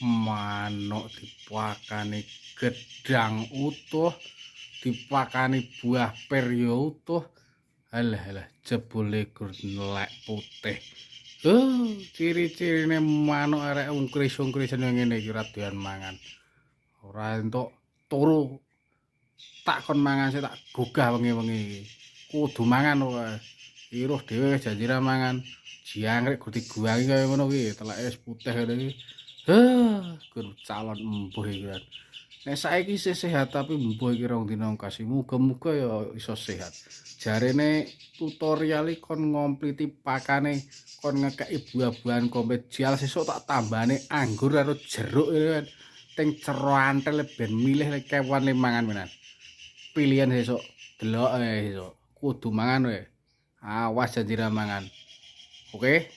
manuk dipakani gedang utuh dipakani buah per ya utuh alah alah jebule gur nelek putih Oh, ciri-cirine manuk arek ungkris-ungkris ngene iki ora doyan mangan. Ora entuk turu. Tak kon mangan sik tak gugah wengi-wengi. Kudu mangan. Iruh dhewe janji ra mangan. Jangkrik gur diguangi kaya ngono kuwi, teleke wis putih ngene iki. Gur calon empuh iki. Nek saiki isih sehat tapi empuh iki rong dina kasih. Muga-muga ya iso sehat. Jarene tutorial kon ngompliti pakane kon ngekeki buah-buahan komplit jial sesuk tak tambane anggur karo jeruk ini kan ting cero antel ben milih kewan le mangan menan pilihan sesuk delok eh sesuk. Kudu mangan we awas janji mangan. Oke